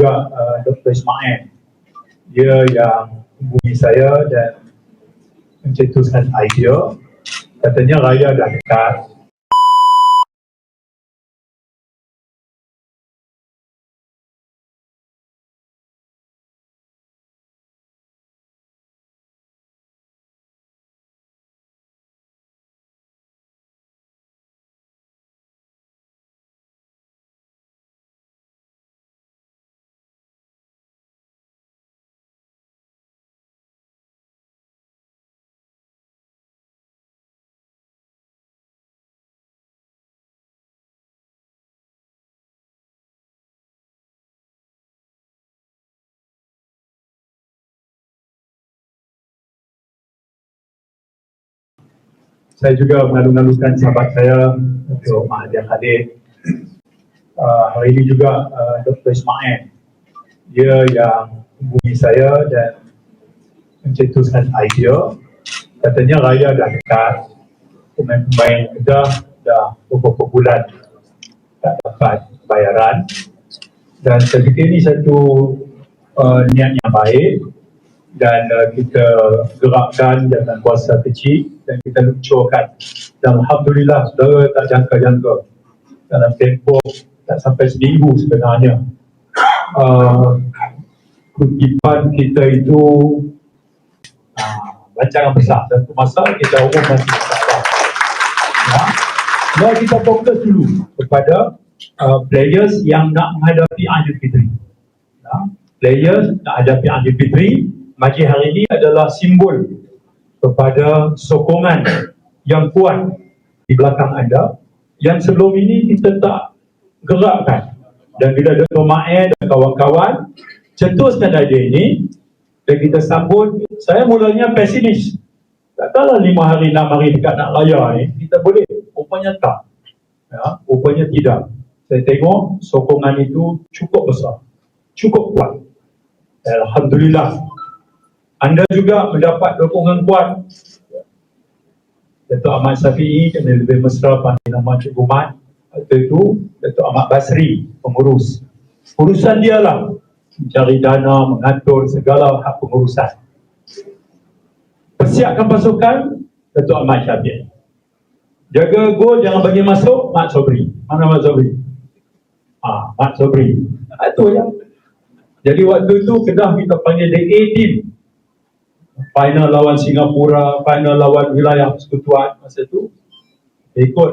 juga uh, Dr. Ismail. Dia yang hubungi saya dan mencetuskan idea. Katanya raya dah dekat. Saya juga mengalu-alukan sahabat saya untuk Mahathir Khalid. Uh, hari ini juga uh, Dr. Ismail. Dia yang hubungi saya dan mencetuskan idea. Katanya raya dah dekat. Pemain-pemain Kedah dah beberapa bulan tak dapat bayaran. Dan saya fikir ini satu uh, niat yang baik dan uh, kita gerakkan dengan kuasa kecil dan kita luncurkan. Dan Alhamdulillah saudara tak jangka-jangka. Dalam tempoh tak sampai seminggu sebenarnya. Uh, kutipan kita itu uh, rancangan besar. Dan masa kita umum nanti insyaAllah ya. Mari kita fokus dulu kepada uh, players yang nak menghadapi Aidil Fitri ya. players nak hadapi Aidil Fitri Majlis hari ini adalah simbol kepada sokongan yang kuat di belakang anda yang sebelum ini kita tak gerakkan. Dan bila Dr. Ma'e dan kawan-kawan cetuskan idea ini dan kita sambut saya mulanya pesimis. Takkanlah lima hari, enam hari dekat nak raya ni kita boleh, rupanya tak. Ya, rupanya tidak. Saya tengok sokongan itu cukup besar. Cukup kuat. Alhamdulillah anda juga mendapat dukungan kuat. Datuk Ahmad Safi'i kena lebih mesra panggil nama Cik Gumat waktu itu Datuk Ahmad Basri pengurus. Urusan dia lah mencari dana, mengatur segala hak pengurusan. Persiapkan pasukan Datuk Ahmad Syafi'i. Jaga gol jangan bagi masuk Mat Sobri. Mana Mat Sobri? Ah, Mat Sobri. Itu ya. Jadi waktu itu Kedah kita panggil the A team final lawan Singapura, final lawan wilayah persekutuan masa tu ikut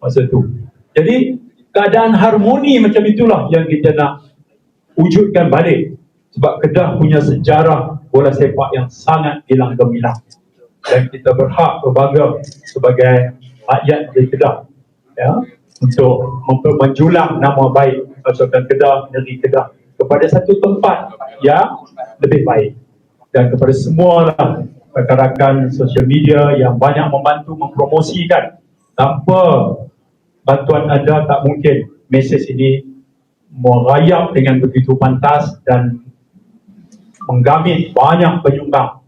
masa tu. Jadi keadaan harmoni macam itulah yang kita nak wujudkan balik. Sebab Kedah punya sejarah bola sepak yang sangat hilang gemilang. Dan kita berhak berbangga sebagai rakyat di Kedah ya untuk menjulang nama baik pasukan Kedah negeri Kedah kepada satu tempat yang lebih baik dan kepada semua rakan-rakan sosial media yang banyak membantu mempromosikan tanpa bantuan anda tak mungkin mesej ini merayap dengan begitu pantas dan menggamit banyak penyumbang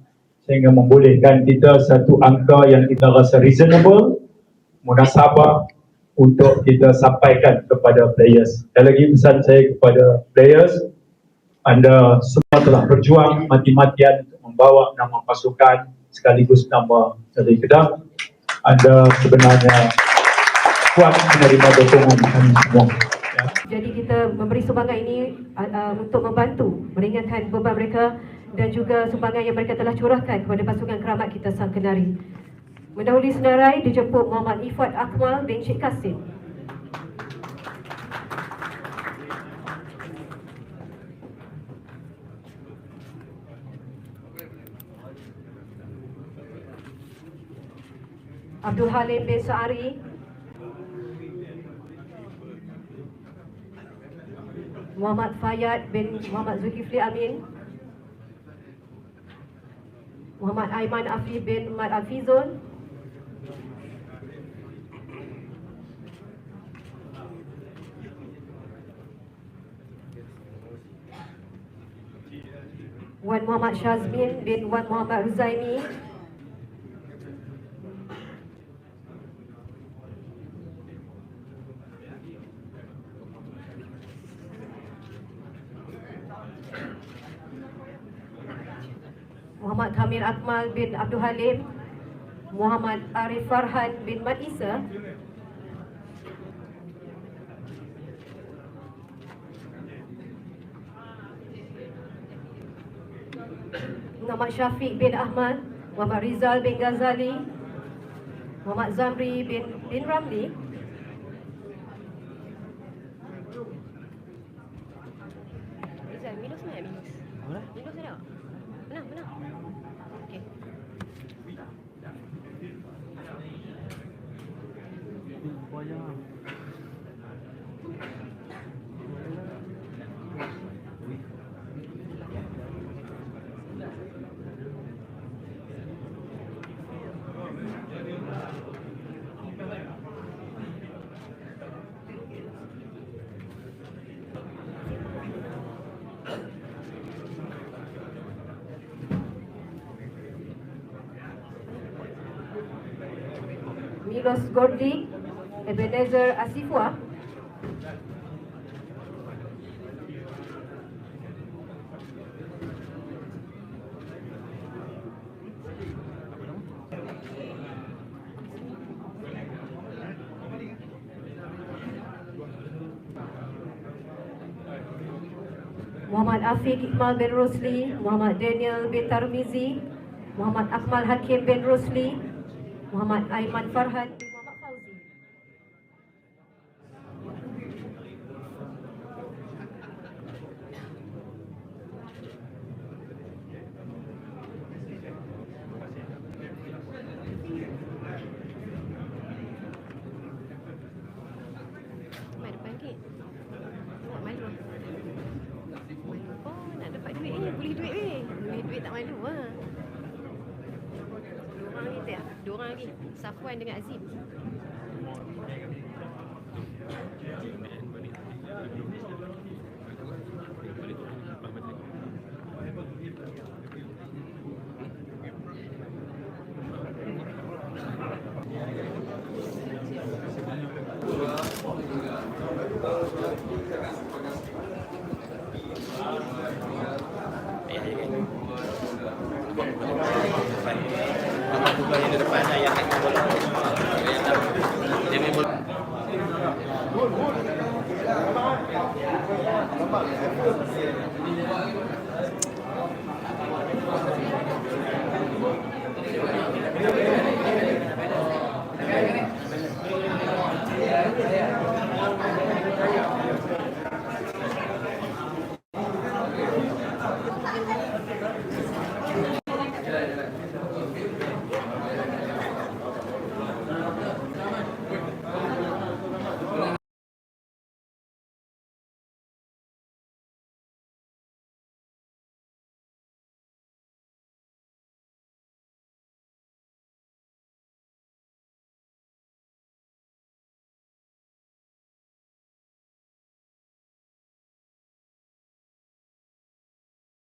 sehingga membolehkan kita satu angka yang kita rasa reasonable munasabah untuk kita sampaikan kepada players. Sekali lagi pesan saya kepada players, anda semua telah berjuang mati-matian untuk membawa nama pasukan sekaligus nama dari Kedah. Anda sebenarnya kuat menerima dukungan kami semua. Ya. Jadi kita memberi sumbangan ini uh, uh, untuk membantu meringankan beban mereka dan juga sumbangan yang mereka telah curahkan kepada pasukan keramat kita Sang Kendari. Mendahului senarai dijemput Muhammad Ifat Akmal bin Syed Kasim. Abdul Halim bin Sa'ari Muhammad Fayyad bin Muhammad Zulkifli Amin. Muhammad Aiman Afi bin Muhammad Afizul Wan Muhammad Shazmin bin Wan Muhammad Ruzaimi Kamil Akmal bin Abdul Halim, Muhammad Arif Farhan bin Mat Isa, Muhammad Syafiq bin Ahmad, Muhammad Rizal bin Ghazali, Muhammad Zamri bin bin Ramli, Milos Gordi, Ebenezer Asifwa, Muhammad Afiq Iqmal bin Rosli, Muhammad Daniel bin Tarmizi, Muhammad Akmal Hakim bin Rosli, Muhammad Aiman Farhan bin Muhammad Fauzi. Mai depan sikit. Nak malu. Malu. Oh, nak dapat duit ni. Boleh duit weh. Boleh duit tak malu ah. Dua orang lagi tak? Dua orang lagi. Safwan dengan Azim.